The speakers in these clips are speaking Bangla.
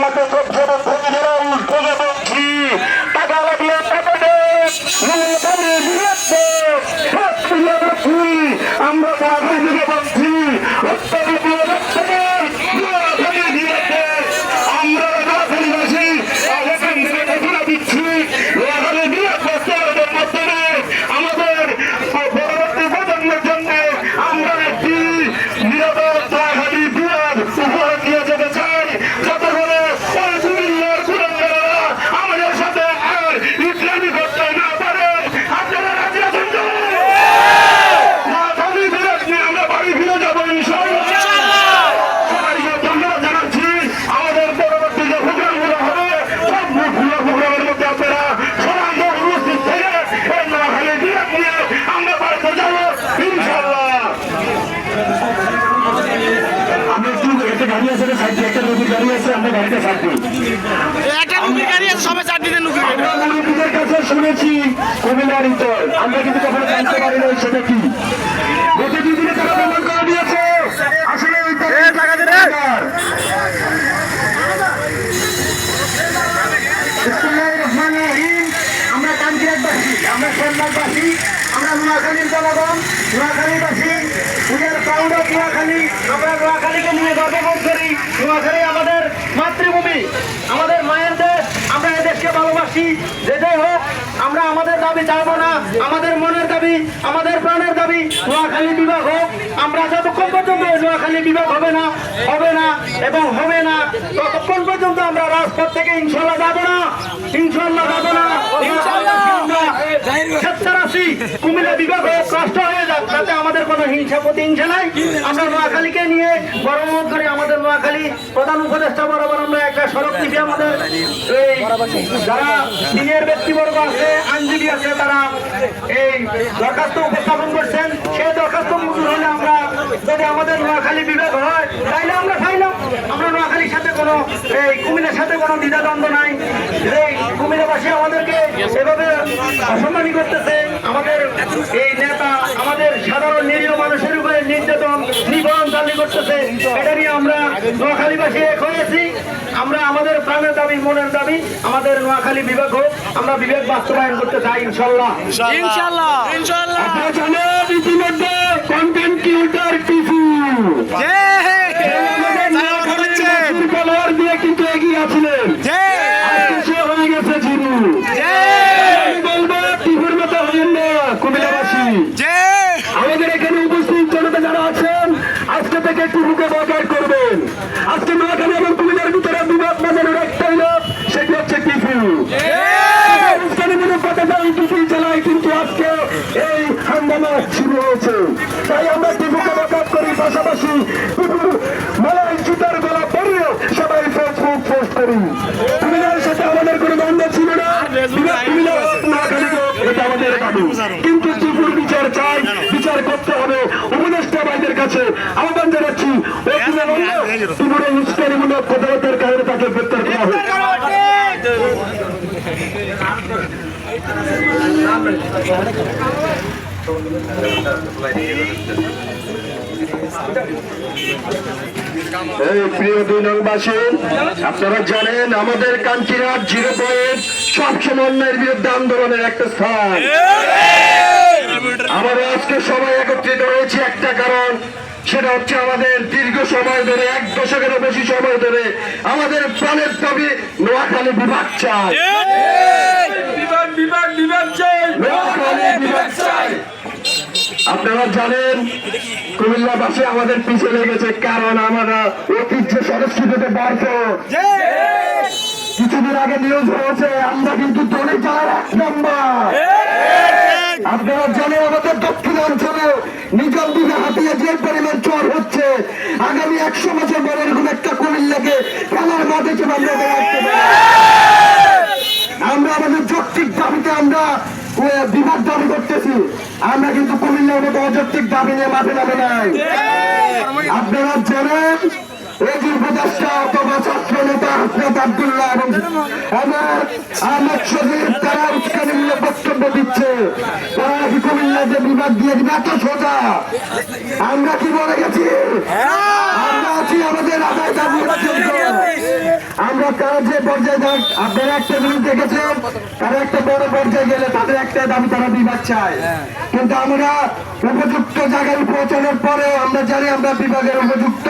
মতো সবচেয়ে ভূমিরা উঠে বলছি টাকা লাগিয়ে টাকা আমরা দিকে বলছি উত্তরীয় আমরা রাজধানীবাসী এখান থেকে ঘোষণা দিচ্ছি রাজধানী বৃহৎ বস্তুদের মাধ্যমে আমাদের পরবর্তী প্রজন্মের জন্য আমরা একটি নিরাপত্তাহারী বৃহৎ উপহার দিয়ে যেতে চাই যাতে করে ওই কুমিল্লার কুরঙ্গারা আমাদের সাথে আর ইসলামী করতে না পারে আপনারা রাজি আছেন তো? রাজধানী বিরাট নিয়ে আমরা বাড়ি ফিরে যাব ইনশাআল্লাহ সবাইকে ধন্যবাদ জানাচ্ছি আমাদের পরবর্তী যে প্রোগ্রামগুলো হবে সব মুখগুলো প্রোগ্রামের মধ্যে আপনারা সবাই উপস্থিত থেকে এই নোয়াখালী বিরাট নিয়ে আমরা বাড়িতে যাব ইনশাআল্লাহ আমি একটু একটা গাড়ি আছে না সাইডে একটা নদীর গাড়ি আছে আমরা গাড়িতে থাকব একটা নুকি গাড়ি আছে সবাই চার দিনের নুকি আমরা মুরব্বীদের কাছে শুনেছি কুমিল্লার ইতর আমরা কিন্তু কখনো জানতে পারি না সেটা কি। গত দুদিনে তারা প্রমাণ করে দিয়েছে। আসলে ওই টাকা আমরা কান্তিরাজবাসী আমরা সোমনাথবাসী আমরা নোয়াখালীর জনগণ নোয়াখালীবাসী। পূজার প্রাউড অফ নোয়াখালী আমরা নোয়াখালীকে নিয়ে গর্ববোধ করি। নোয়াখালী আমাদের মাতৃভূমি আমাদের মায়ের দেশ আমরা এই দেশকে ভালোবাসি যেটাই হোক আমরা আমাদের দাবি চাইব না। আমাদের মনের দাবি, আমাদের প্রাণের দাবি, নোয়াখালী বিভাগ হোক, আমরা যতক্ষণ পর্যন্ত নোয়াখালী বিভাগ হবে না হবে না এবং হবে না, ততক্ষণ পর্যন্ত আমরা রাজপথ থেকে ইনশাল্লাহ যাব না ইনশাল্লাহ যাব না আমরা স্বেচ্ছারাশি কুমিল্লা বিভাগ কষ্ট হয়ে যাক, তাতে আমাদের কোনো হিংসা প্রতিহিংসা নাই। আমরা নোয়াখালীকে নিয়ে বড় করে আমাদের নোয়াখালী প্রধান উপদেষ্টা বরাবর আমরা একটা সড়ক টিপে আমাদের এই যারা সিনিয়র ব্যক্তিবর্গ আছে, আইনজীবী আছে, তারা এই দরখাস্ত উপস্থাপন করছেন। সেই দরখাস্ত মঞ্জুর হলে আমরা যদি আমাদের নোয়াখালী বিভাগ হয়, তাইলে আমরা খাইলাম আমরা নোয়াখালীর সাথে কোনো, এই কুমিল্লার সাথে কোনো দ্বিধাদ্বন্দ্ব নাই। এই কুমিল্লাবাসী আমাদেরকে এভাবে অসম্মানী করতেছে আমাদের এই নেতা আমাদের সাধারণ নিরীহ মানুষের উপরে নির্যাতন নিবরণ চালু করতেছে। এটা নিয়ে আমরা নোয়াখালীবাসী এক হয়েছি আমরা আমাদের প্রাণের দাবি মনের দাবি আমাদের নোয়াখালী বিভাগ হোক আমরা বিভাগ বাস্তবায়ন করতে চাই ইনশাল্লাহ। ইতিমধ্যে কন্টেন্ট ক্রিয়েটর টিভি দিয়ে কিন্তু এগিয়ে আছিলেন আজকে সে হয়ে গেছে জিরু আমি বলব টিভির মতো হলেন না কুমিল্লাবাসী আমাদের এখানে উপস্থিত জনতা যারা আছেন আজকে থেকে টিভিকে বয়কট করবেন আজকে নোয়াখালী এবং কুমিল্লার ভিতরে বিভাগ বাজানোর একটাই লোক সেটি হচ্ছে টিভি অনুষ্ঠানমূলক কথা যাই টিভি চালায় কিন্তু আজকে এই হাঙ্গামা শুরু হয়েছে তাই আমরা টিভিকে বয়কট করি টিভির মালাই জুতার গলা পরিয়ে সবাই ফেসবুক পোস্ট করি। কুমিল্লার সাথে আমাদের কোনো দ্বন্দ্ব ছিল না। এটা আমাদের দাবি। কিন্তু ত্রিপুর বিচার চাই, বিচার করতে হবে। উপদেষ্টা ভাইদের কাছে আহ্বান জানাচ্ছি। ত্রিপুরা উস্কানিমূলক কথাবার্তার কারণে তাকে গ্রেপ্তার করা হোক এই প্রিয় দুই নংবাসী আপনারা জানেন আমাদের কাঞ্চিরাট জিরো পয়েন্ট সবসময় অন্যায়ের বিরুদ্ধে আন্দোলনের একটা স্থান। আমরা আজকে সবাই একত্রিত হয়েছি একটা কারণ সেটা হচ্ছে আমাদের দীর্ঘ সময় ধরে এক দশকেরও বেশি সময় ধরে আমাদের প্রাণের দাবি নোয়াখালী বিভাগ চাই। বিভাগ বিভাগ বিভাগ চাই। নোয়াখালী আপনারা জানেন কুমিল্লাবাসী আমাদের পিছিয়ে লেগেছে কারণ আমরা ঐতিহ্য সংস্কৃতিতে ব্যর্থ কিছুদিন আগে নিউজ হয়েছে আমরা কিন্তু দলে যাওয়ার এক নম্বর আপনারা জানেন আমাদের দক্ষিণাঞ্চলে নিজম দিকে হাতিয়ে যে পরিমাণ চর হচ্ছে আগামী একশো বছর পরে এরকম একটা কুমিল্লাকে খেলার মাঠে হিসেবে আমরা বেড়াতে আমরা আমাদের যৌক্তিক দাবিতে আমরা ও, বিভাগ দাবি করতেছি। আমরা কিন্তু কুমিল্লার মতো অযৌক্তিক দাবি নিয়ে মাঠে নামে নাই। আপনারা জানেন এই যে অথবা ছাত্র নেতা হাসনাত আবদুল্লাহ এবং আমার আহমদ শরীফ তারা উস্কানিমূলক বক্তব্য দিচ্ছে। তারা কুমিল্লা যে বিভাগ দিয়ে দিবে এত সোজা। আমরা কি বলে গেছি? আমরা আছি আমাদের আদায় আমরা অর্থাৎ তারা যে পর্যায়ে যাক আপনারা একটা জিনিস দেখেছেন তারা একটা বড় পর্যায়ে গেলে তাদের একটা দাবি তারা বিভাগ চায়। কিন্তু আমরা উপযুক্ত জায়গায় পৌঁছানোর পরে আমরা জানি আমরা বিভাগের উপযুক্ত।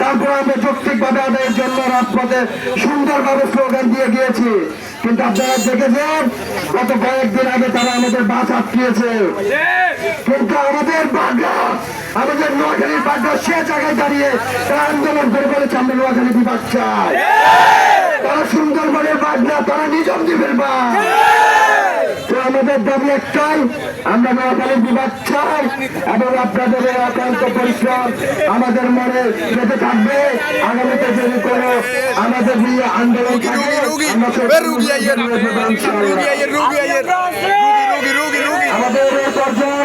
তারপর আমরা যৌক্তিকভাবে আদায়ের জন্য রাজপথে সুন্দরভাবে স্লোগান দিয়ে গিয়েছি। কিন্তু আপনারা দেখেছেন গত কয়েকদিন আগে তারা আমাদের বাস আটকিয়েছে। কিন্তু আমাদের ভাগ্য আমাদের নোয়াখালীর ভাগ্য সে জায়গায় দাঁড়িয়ে তারা আন্দোলন করে বলেছে আমরা নোয়াখালী বিভাগ চাই। তারা সুন্দরবনের বাঘ না তারা নিজম দ্বীপের বাঘ তো আমাদের দাবি একটাই আমরা নোয়াখালীর বিভাগ চাই এবং আপনাদের একান্ত পরিশ্রম আমাদের মনে যেতে থাকবে। আগামীতে যদি কোনো আমাদের নিয়ে আন্দোলন থাকে আমরা আমাদের এই পর্যায়ে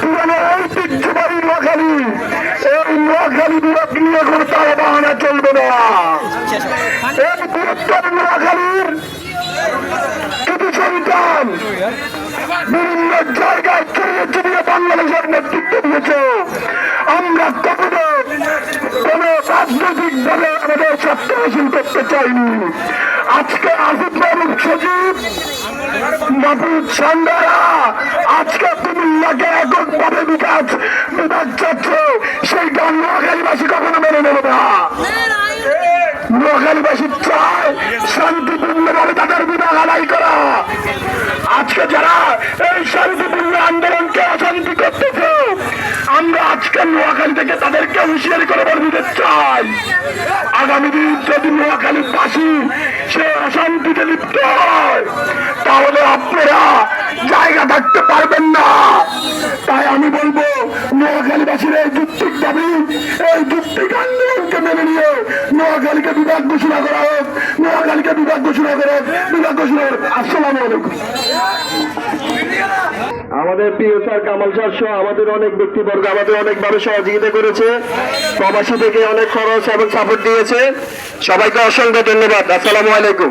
পুরানো ঐতিহ্যবাহী নোয়াখালী, এই নোয়াখালী বিভাগ নিয়ে কোনো তারা বাহানা চলবে না। এই সন্তান বিভিন্ন জায়গায় ছড়িয়ে ছড়িয়ে বাংলাদেশের নেতৃত্ব দিয়েছে। আমরা কখনো কোন রাজনৈতিক দলে আমাদের স্বার্থ হাসিল করতে চাইনি। আজকে আসিফ মাহমুদ সচিব মাহবুব সান্দারা আজকে কখনো মেনে নেবে না। নোয়াখালীবাসী চায় শান্তিপূর্ণভাবে তাদের বিভাগ আদায় করা। আজকে যারা এই শান্তিপূর্ণ আন্দোলনকে অশান্তি করতেছে আমরা আজকে নোয়াখালী থেকে তাদেরকে হুঁশিয়ারি করে বলে দিতে চাই। আগামী দিন যদি নোয়াখালীর বাসী সে অশান্তিতে লিপ্ত হয়, তাহলে আপনারা জায়গা থাকতে পারবেন না। তাই আমি বলব, নোয়াখালীবাসীর এই যুক্তিক দাবি, এই যুক্তিক আন্দোলনকে মেনে নিয়ে নোয়াখালীকে বিভাগ ঘোষণা করা হোক, নোয়াখালীকে বিভাগ ঘোষণা করা বিভাগ ঘোষণা হোক। আসসালামু আলাইকুম। আমাদের প্রিয় স্যার কামাল স্যার সহ আমাদের অনেক ব্যক্তিবর্গ, আমাদের অনেকভাবে সহযোগিতা করেছে। প্রবাসী থেকে অনেক খরচ এবং সাপোর্ট দিয়েছে। সবাইকে অসংখ্য ধন্যবাদ। আসসালামু আলাইকুম।